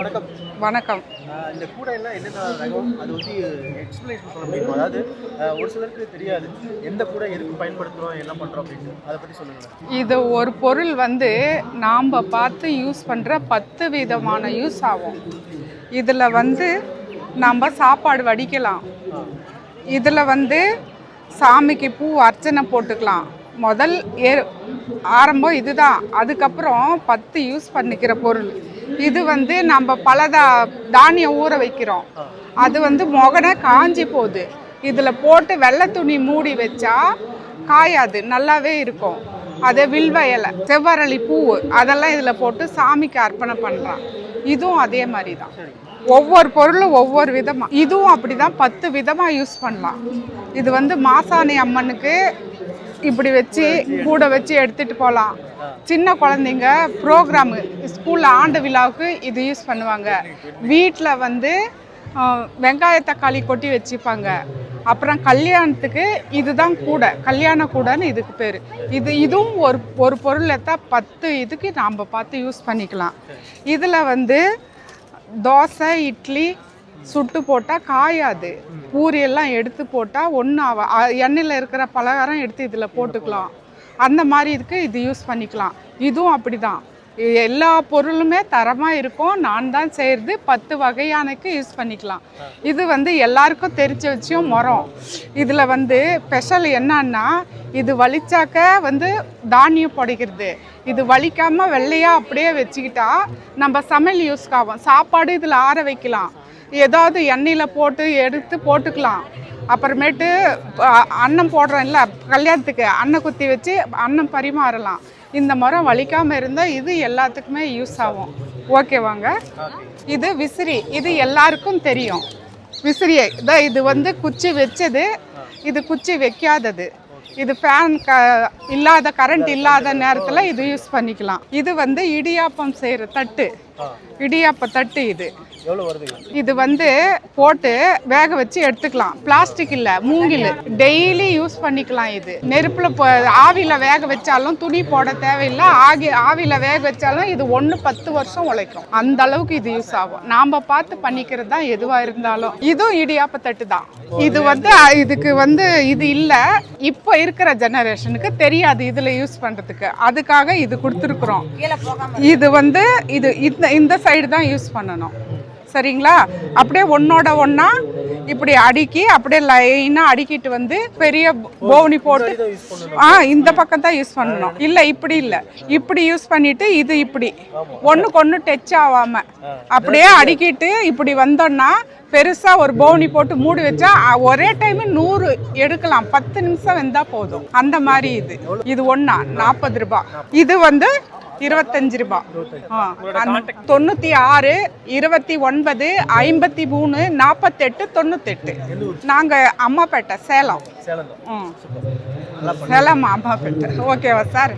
வணக்கம். வணக்கம். இந்த கூடையெல்லாம் என்னென்ன ரகம்? அது வந்து எக்ஸ்பிளேஷன் சொல்ல முடியுமா? அதாவது ஒரு சிலருக்கு தெரியாது எந்த கூடை எதுக்கு பயன்படுத்துகிறோம் என்ன பண்ணுறோம் அப்படின்னு. அதை பற்றி சொல்லுங்களேன். இது ஒரு பொருள் வந்து நாம் பார்த்து யூஸ் பண்ணுற பத்து விதமான யூஸ் ஆகும். இதில் வந்து நம்ம சாப்பாடு வடிக்கலாம். இதில் வந்து சாமிக்கு பூ அர்ச்சனை போட்டுக்கலாம். முதல் ஏ ஆரம்பம் இதுதான். அதுக்கப்புறம் பத்து யூஸ் பண்ணிக்கிற பொருள். இது வந்து நம்ம பலதா தானியம் ஊற வைக்கிறோம். அது வந்து முகன காஞ்சி போகுது. இதில் போட்டு வெள்ளை துணி மூடி வச்சா காயாது நல்லாவே இருக்கும். அது வில்வ இலை செவ்வரளி பூ அதெல்லாம் இதில் போட்டு சாமிக்கு அர்ப்பணம் பண்ணுறான் இதுவும் அதே மாதிரி தான் ஒவ்வொரு பொருளும் ஒவ்வொரு விதமாக இதுவும் அப்படி தான் பத்து விதமாக யூஸ் பண்ணலாம். இது வந்து மாசாணி அம்மனுக்கு இப்படி வச்சு கூட வச்சு எடுத்துகிட்டு போகலாம் சின்ன குழந்தைங்க ப்ரோக்ராமு ஸ்கூலில் ஆண்டு விழாவுக்கு இது யூஸ் பண்ணுவாங்க. வீட்டில் வந்து வெங்காய தக்காளி கொட்டி வச்சுப்பாங்க. அப்புறம் கல்யாணத்துக்கு இதுதான் கூடை கல்யாண கூடன்னு இதுக்கு பேர். இது இதுவும் ஒரு ஒரு பொருள் தான் பத்து இதுக்கு நாம் பார்த்து யூஸ் பண்ணிக்கலாம். இதில் வந்து தோசை இட்லி சுட்டு போட்டால் காயாது. பூரியெல்லாம் எடுத்து போட்டால் ஒன்றும் ஆவ எண்ணெயில் இருக்கிற பலகாரம் எடுத்து இதில் போட்டுக்கலாம். அந்த மாதிரி இதுக்கு இது யூஸ் பண்ணிக்கலாம். இதுவும் அப்படி தான் எல்லா பொருளுமே தரமாக இருக்கும். நான் தான் செய்கிறது பத்து வகையானக்கு யூஸ் பண்ணிக்கலாம். இது வந்து எல்லாருக்கும் தெரிஞ்ச வச்சும் மரம். இதில் வந்து ஸ்பெஷல் என்னன்னா இது வலிச்சாக்க வந்து தானியம் புடைக்கிறது. இது வலிக்காமல் வெள்ளையாக அப்படியே வச்சுக்கிட்டா நம்ம சமையல் யூஸ்க்கு ஆகும். சாப்பாடு இதில் ஆற வைக்கலாம். ஏதாவது எண்ணெயில் போட்டு எடுத்து போட்டுக்கலாம். அப்புறமேட்டு அன்னம் போடுறோம் இல்லை கல்யாணத்துக்கு அன்னம் குத்தி வச்சு அன்னம் பரிமாறலாம். இந்த மரம் வலிக்காமல் இருந்தால் இது எல்லாத்துக்குமே யூஸ் ஆகும். ஓகேவாங்க இது விசிறி. இது எல்லாருக்கும் தெரியும். விசிறியை. இதான் இது வந்து குச்சி வச்சது. இது குச்சி வைக்காதது. இது ஃபேன் க இல்லாத கரண்ட் இல்லாத நேரத்தில் இது யூஸ் பண்ணிக்கலாம். இது வந்து இடியாப்பம் செய்கிற தட்டு. இடியாப்ப தட்டு இது. எவ்வளோ வருதுங்க இது வந்து போட்டு வேக வச்சு எடுத்துக்கலாம். பிளாஸ்டிக் இல்ல மூங்கில். டெய்லி யூஸ் பண்ணிக்கலாம் இது. நெருப்புல ஆவியில வேக வச்சாலும் துணி போட தேவையில்லை. ஆகி ஆவியில வேக வச்சாலும் இது ஒன்று பத்து வருஷம் உழைக்கும். அந்த அளவுக்கு இது யூஸ் ஆகும். நாம பார்த்து பண்ணிக்கிறது தான் எதுவா இருந்தாலும். இதுவும் இடியாப்ப தட்டு தான். இது வந்து இதுக்கு வந்து இது இல்ல. இப்போ இருக்கிற ஜெனரேஷனுக்கு தெரியாது இதுல யூஸ் பண்றதுக்கு. அதுக்காக இது கொடுத்துருக்குறோம். இது வந்து இது இந்த இந்த சைடு தான் யூஸ் பண்ணணும். சரிங்களா? அப்படியே ஒன்னோட ஒன்றா இப்படி அடுக்கி அப்படியே லைனாக அடுக்கிட்டு வந்து பெரிய போவனி போட்டு ஆ இந்த பக்கம் தான் யூஸ் பண்ணணும். இல்லை இப்படி இல்லை. இப்படி யூஸ் பண்ணிட்டு இது இப்படி. ஒன்றுக்கு ஒன்று டச் ஆகாம. அப்படியே அடுக்கிட்டு இப்படி வந்தோம்னா பெருசா ஒரு பவுனி போட்டு மூடி வச்சா ஒரே டைம் நூறு எடுக்கலாம். பத்து நிமிஷம் வெந்தா போதும். அந்த மாதிரி இது. இது ஒண்ணா? நாற்பது ரூபாய் இது வந்து இருபத்தஞ்சு ரூபாய் தொண்ணூத்தி ஆறு இருபத்தி ஒன்பது ஐம்பத்தி மூணு நாற்பத்தெட்டு தொண்ணூத்தெட்டு. நாங்க அம்மாப்பேட்டை சேலம். ம். சேலம் அம்மாப்பேட்டை. ஓகேவா சார்?